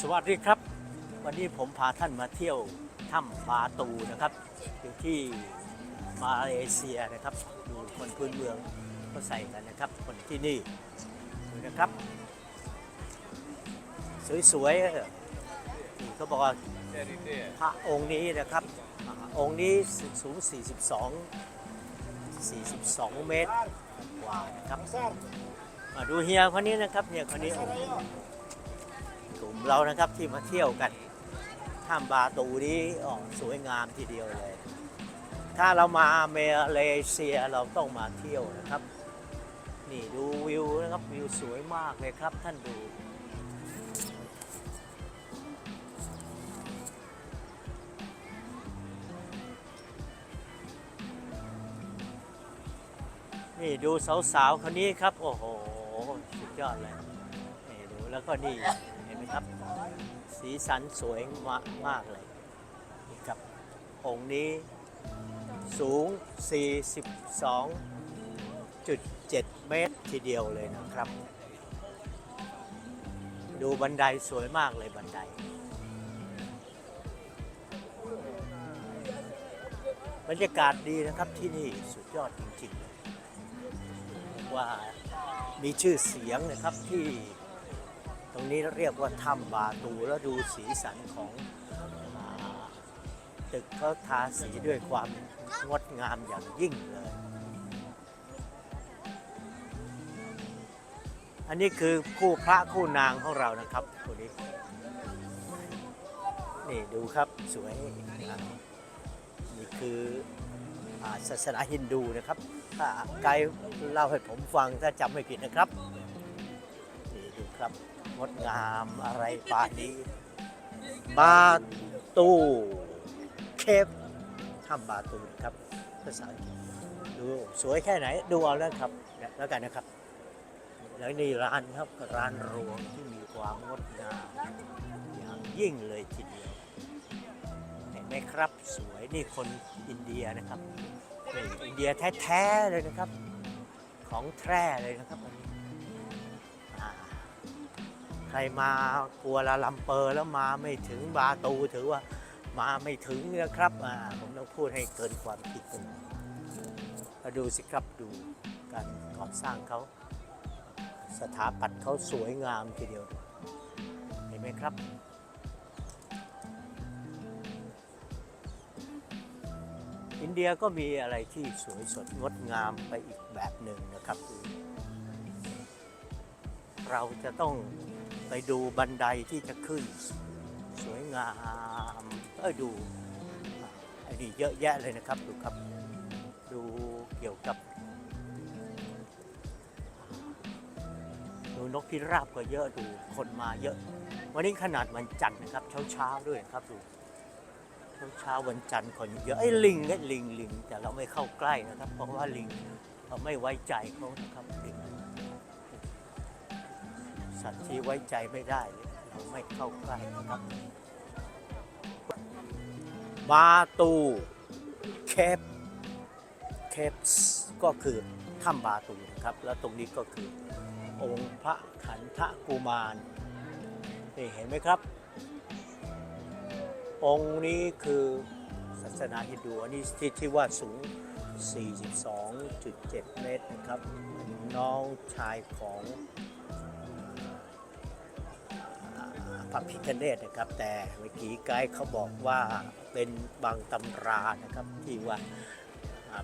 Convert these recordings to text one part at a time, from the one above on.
สวัสดีครับ วันนี้ผมพาท่านมาเที่ยวถ้ำบาตูนะครับ อยู่ที่มาเลเซียนะครับ ดูคนพื้นเมืองก็ใส่กันนะครับ คนที่นี่ดูนะครับ สวยๆนี่เขาบอกว่าพระองค์นี้นะครับ องค์นี้สูง 42 42 เมตรกว่านะครับมาดูเฮียคนนี้นะครับเฮียคนนี้ เรานะครับที่มาเที่ยวกันถ้ำบาตูนี้อ๋อสวยงามทีเดียวเลย ถ้าเรามาเมเลเซียเราต้องมาเที่ยวนะครับ นี่ดูวิวนะครับวิวสวยมากเลยครับท่านดูนี่ดูสาวๆคนนี้ครับ โอ้โห สุดยอดเลยนี่ดูแล้วก็นี่ ครับ สีสันสวยมากมากเลยนี่ครับองค์นี้สูง 42.7 เมตรทีเดียวเลยนะครับ ดูบันไดสวยมากเลยบันได บรรยากาศดีนะครับที่นี่สุดยอดจริงๆเลยว่ามีชื่อเสียงนะครับที่ ตรงนี้เรียกว่าถ้ำบาตูแล้วดูสีสันของอตึกเขาทาสีด้วยความงดงามอย่างยิ่งเลย อันนี้คือคู่พระคู่นางของเรานะครับคนนี้นี่ดูครับสวยนี่คืออาศาสนาฮินดูนะครับถ้าไกด์เล่าให้ผมฟังถ้าจำไม่ผิดนะครับ นี่ดูครับ งดงามอะไรป่านนี้ บาตูเคฟถ้ำบาตูครับภาษาอังกฤษดูสวยแค่ไหนดูเอาแล้วครับแล้วกันนะครับ แล้วนี่ร้านครับร้านรวงที่มีความงดงามอย่างยิ่งเลยทีเดียวเห็นไหมครับสวยนี่คนอินเดียนะครับอินเดียแท้ๆเลยนะครับ ของแท้เลยนะครับ รมากัวลาลัมเปอร์แล้วมาไม่ถึงบาตูถือว่ามาไม่ถึงนะครับผมต้องพูดให้เกินความคิดกันมาดูสิครับดูการก่อสร้างเขา สถาปัตย์เขาสวยงามทีเดียว เห็นไหมครับอินเดียก็มีอะไรที่สวยสดงดงามไปอีกแบบหนึ่งนะครับ เราจะต้อง ไปดูบันไดที่จะขึ้น สวยงามเออดูอะไอ้นี่เยอะแยะเลยนะครับดูครับ ดูเกี่ยวกับ ดูนกพิราบก็เยอะดูคนมาเยอะ วันนี้ขนาดวันจันทร์นะครับ เช้าเช้าด้วยครับดูเช้าเช้าวันจันทร์คนเยอะไอ้ลิงเนี่ยลิงลิงแต่เราไม่เข้าใกล้นะครับ เพราะว่าลิงเราไม่ไว้ใจเขานะครับลิง สัตว์ที่ไว้ใจไม่ได้ เราไม่เข้าใกล้นะครับ บาตูเคปเคปส์ก็คือถ้ำบาตูนะครับ แล้วตรงนี้ก็คือองค์พระขันธกุมารนี่เห็นไหมครับ องค์นี้คือศาสนาฮินดูอันนี้ที่ที่ว่าสูง 42.7 เมตรนะครับ น้องชายของ ระพิคเนตนะครับ แต่เมื่อกี้ไกด์เขาบอกว่าเป็นบางตำรานะครับที่ว่า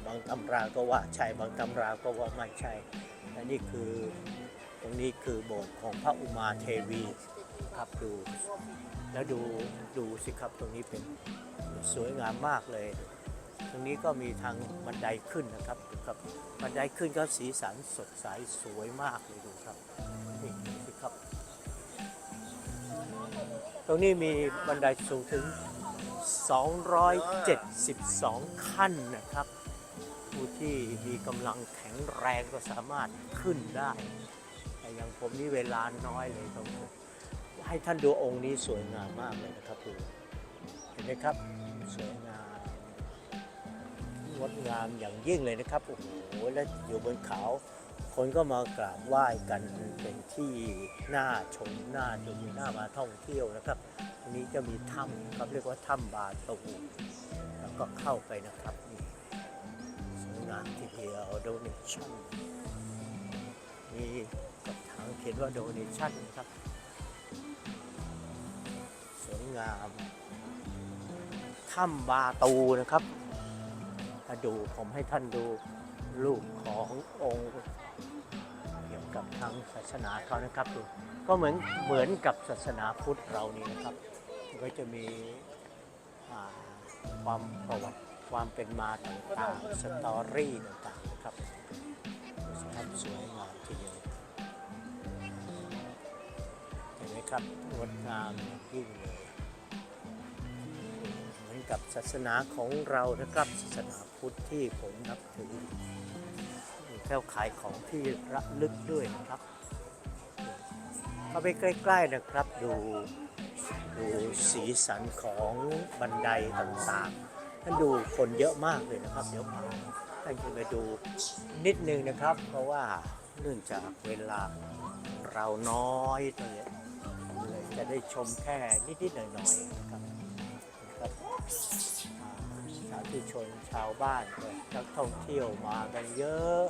บางตำราก็ว่าใช่บางตำราก็ว่าไม่ใช่และนี่คือตรงนี้คือโบสถ์ของพระอุมาเทวีครับดูแล้วดูดูสิครับตรงนี้เป็นสวยงามมากเลย ตรงนี้ก็มีทางบันไดขึ้นนะครับครับบันไดขึ้นก็สีสันสดใสสวยมากเลยดูครับนี่สิครับ ตรงนี้มีบันไดสูงถึง 272 ขั้นนะครับ ผู้ที่มีกำลังแข็งแรงก็สามารถขึ้นได้ แต่อย่างผมนี่เวลาน้อยเลยต้องให้ท่านดูองค์นี้สวยงามมากเลยนะครับดูเห็นไหมครับสวยงาม งดงามอย่างยิ่งเลยนะครับโอ้โหแล้วอยู่บนเขา คนก็มากราบไหว้กันเป็นที่น่าชมน่าดูน่ามาท่องเที่ยวนะครับอันนี้จะมีถ้ำครับเรียกว่าถ้ำบาตูแล้วก็เข้าไปนะครับนี่สวยงามทีเดียว donation มีกับทางเขียนว่า donation ครับสวยงามถ้ำบาตูนะครับ ถ้าดูผมให้ท่านดูรูปขององค์เกี่ยวกับทางศาสนาเขานะครับดูก็เหมือนเหมือนกับศาสนาพุทธเรานี่นะครับ ก็จะมีความประวัติความเป็นมาต่างๆสตอรี่ต่างๆนะครับดูสิครับสวยงามทีเดียวเห็นไหมครับงดงามยิ่งเลยเหมือน กับศาสนาของเรานะครับศาสนาพุทธที่ผมนับถือมีแก้วขายของที่ระลึกด้วยนะครับ เข้าไปใกล้ ๆนะครับดูดูสีสันของบันไดต่างๆท่านดูคนเยอะมากเลยนะครับ เดี๋ยวพาท่านจะไปดูนิดนึงนะครับ เพราะว่าเนื่องจากเวลาเราน้อยเลยเลยจะได้ชมแค่นิดๆหน่อยๆนะครับ สาธุชนชาวบ้านเลยนักท่องเที่ยวมากันเยอะ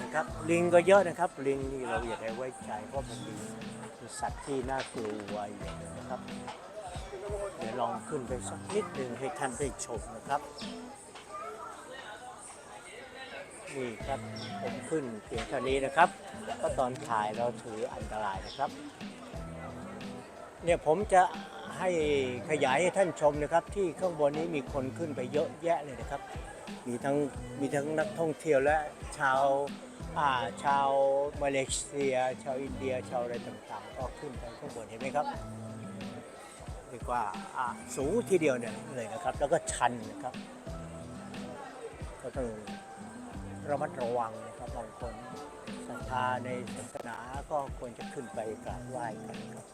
นะครับลิงก็เยอะนะครับ ลิงนี่เราอย่าได้ไว้ใจเพราะมันมีเป็นสัตว์ที่น่ากลัวอย่างหนึงนะครับเดี๋ยวลองขึ้นไปสักนิดหนึ่งให้ท่านได้ชมนะครับนี่ครับผมขึ้นเพียงเท่านี้นะครับ ก็ตอนถ่ายเราถืออันตรายนะครับ เนี่ยผมจะให้ขยายให้ท่านชมนะครับ ที่ข้างบนนี้มีคนขึ้นไปเยอะแยะเลยนะครับ มีทั้งมีทั้งนักท่องเที่ยวและชาวอ่าชาวมาเลเซีย ชาวอินเดีย ชาวอะไรต่างๆ ก็ขึ้นไปข้างบนเห็นไหมครับเรียกว่าอ่าสูงทีเดียวเนี่ยเลยนะครับ แล้วก็ชันนะครับ ก็ต้องระมัดระวังนะครับบางคนศรัทธาในศาสนาก็ควรจะขึ้นไปกราบไหว้กันครับ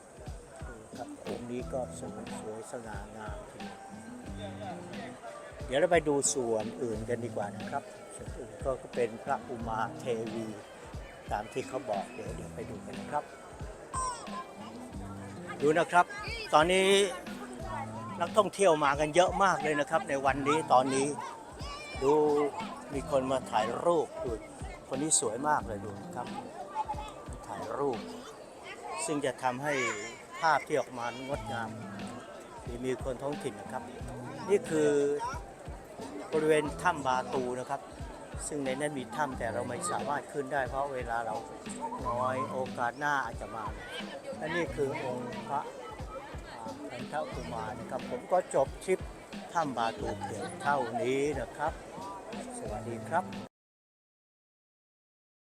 ครับองค์นี้ก็สวยสวยสง่างามทีเดียวเดี๋ยวเราไปดูส่วนอื่นกันดีกว่านะครับ ส่วนอื่นก็เป็นพระอุมาเทวี ตามที่เขาบอกเดี๋ยวเดี๋ยวไปดูกันนะครับ ดูนะครับ ตอนนี้นักท่องเที่ยวมากันเยอะมากเลยนะครับ ในวันนี้ตอนนี้ดูมีคนมาถ่ายรูปดูคนนี้สวยมากเลยดูนะครับ ถ่ายรูป ซึ่งจะทำให้ ภาพที่ออกมางดงามมีมีคนท้องถิ่นนะครับ นี่คือบริเวณถ้ำบาตูนะครับ ซึ่งในนั้นมีถ้ำแต่เราไม่สามารถขึ้นได้เพราะเวลาเราน้อยโอกาสหน้าอาจจะมาและนี่คือองค์พระอ่าพันธกุมารนะครับผมก็จบทริปถ้ำบาตูเพียงเท่านี้นะครับ สวัสดีครับ